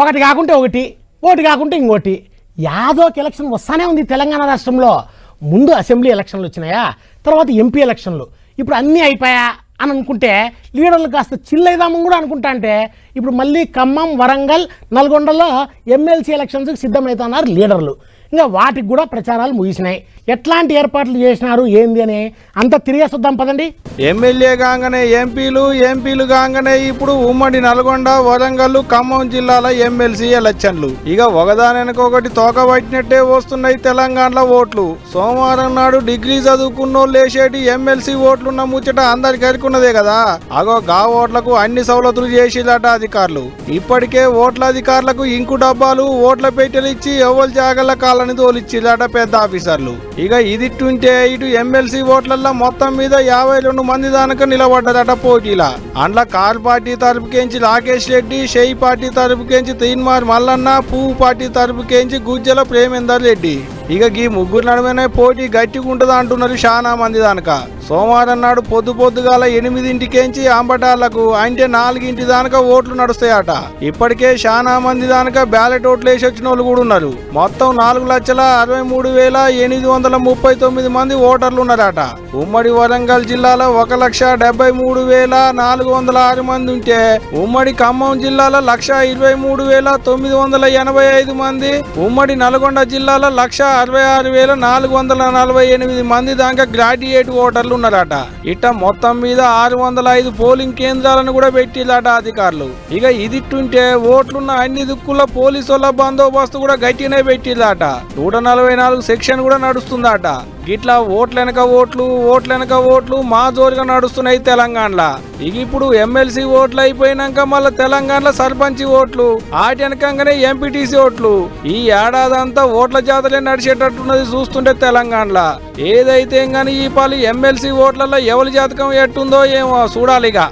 ఒకటి కాకుంటే ఒకటి ఓటు కాకుంటే ఇంకోటి. యాదోకి ఎలక్షన్ వస్తానే ఉంది తెలంగాణ రాష్ట్రంలో. ముందు అసెంబ్లీ ఎలక్షన్లు వచ్చినాయా? తర్వాత ఎంపీ ఎలక్షన్లు. ఇప్పుడు అన్నీ అయిపోయా అని అనుకుంటే లీడర్లు కాస్త చిల్లైదామని కూడా అనుకుంటా అంటే ఇప్పుడు మళ్ళీ ఖమ్మం వరంగల్ నల్గొండలో ఎమ్మెల్సీ ఎలక్షన్స్కి సిద్ధమవుతున్నారు లీడర్లు. ఇంకా వాటికి కూడా ప్రచారాలు ముగిసినాయి. ఎట్లాంటి ఏర్పాట్లు చేసినారు ఏంది అని అంతా తిరిగేస్తుందాం పదండి. ఎమ్మెల్యే కాగానే ఎంపీలు ఎంపీలు కాగానే ఇప్పుడు ఉమ్మడి నల్గొండ వరంగల్ ఖమ్మం జిల్లాల ఎమ్మెల్సీ ఎలక్షన్లు. ఇక ఒకదానికొకటి తోక పట్టినట్టే వస్తున్నాయి తెలంగాణలో ఓట్లు. సోమవారం నాడు డిగ్రీ చదువుకున్నోళ్ళు వేసేటి ఎమ్మెల్సీ ఓట్లున్న ముచ్చట అందరికి అరుకున్నదే కదా. అగో గా ఓట్లకు అన్ని సవలతులు చేసిదట అధికారులు. ఇప్పటికే ఓట్ల అధికారులకు ఇంకు డబ్బాలు ఓట్ల పెట్టెలు ఇచ్చి ఎవరు జాగల కాలని తోలిచ్చిదట పెద్ద ఆఫీసర్లు. ఇక ఇదిట్టుంటే ఇటు ఎమ్మెల్సీ ఓట్లల్లో మొత్తం మీద యాభై రెండు మంది దానక నిలబడ్డదట పోటీలా. అండ్ల కార్ పార్టీ తరపుకేంచి రాకేష్ రెడ్డి షేయి పార్టీ తరపుకేంచి తీన్మార్ మల్లన్న పువ్వు పార్టీ తరపుకేంచి గుజ్జల ప్రేమేందర్ రెడ్డి. ఇక ఈ ముగ్గురు నడుమనే పోటీ గట్టిగా ఉంటుంది అంటున్నారు చాలా మంది దానక. సోమవారం నాడు పొద్దు పొద్దుగాల ఎనిమిదింటికేంచి అంబటాలకు అంటే నాలుగింటి దానక ఓట్లు నడుస్తాయట. ఇప్పటికే చాలా మంది దానక బ్యాలెట్ ఓట్లు వేసి వచ్చిన వాళ్ళు కూడా ఉన్నారు. మొత్తం నాలుగు లక్షల అరవై మూడు వేల ఎనిమిది వందల ముప్పై తొమ్మిది మంది ఓటర్లు ఉన్నారట. ఉమ్మడి వరంగల్ జిల్లాలో ఒక లక్ష డెబ్బై మూడు వేల నాలుగు వందల ఆరు మంది ఉంటే ఉమ్మడి ఖమ్మం జిల్లాలో లక్ష ఇరవై మూడు వేల తొమ్మిది వందల ఎనభై ఐదు మంది ఉమ్మడి నల్గొండ జిల్లాలో లక్ష అరవై ఆరు వేల నాలుగు వందల నలభై ఎనిమిది మంది దాకా గ్రాడ్యుయేట్ ఓటర్లు ఉన్నారట ఇట్ట మొత్తం మీద ఆరు వందల ఐదు పోలింగ్ కేంద్రాలను కూడా పెట్టిల్లట అధికారులు. ఇక ఇదిట్టుంటే ఓట్లున్న అన్ని దిక్కుల పోలీసుల బందోబస్తు కూడా గట్టినే పెట్టిల్లట నూట నలభై నాలుగు సెక్షన్ కూడా నడుస్తుందట. గిట్లా ఓట్ల వెనక ఓట్లు ఓట్ల వెనక ఓట్లు మా జోరుగా నడుస్తున్నాయి తెలంగాణలో. ఇక ఇప్పుడు ఎమ్మెల్సీ ఓట్లు అయిపోయినాక మళ్ళీ తెలంగాణలో సర్పంచ్ ఓట్లు ఆటి వెనకంగానే ఎంపీటీసీ ఓట్లు. ఈ ఏడాది అంతా ఓట్ల జాతరే నడిచేటట్టున్నది చూస్తుంటే తెలంగాణలో. ఏదైతే కానీ ఈ పాలు ఎమ్మెల్సీ ఓట్లలో ఎవరి జాతకం ఎట్టుందో ఏమో చూడాలిగా.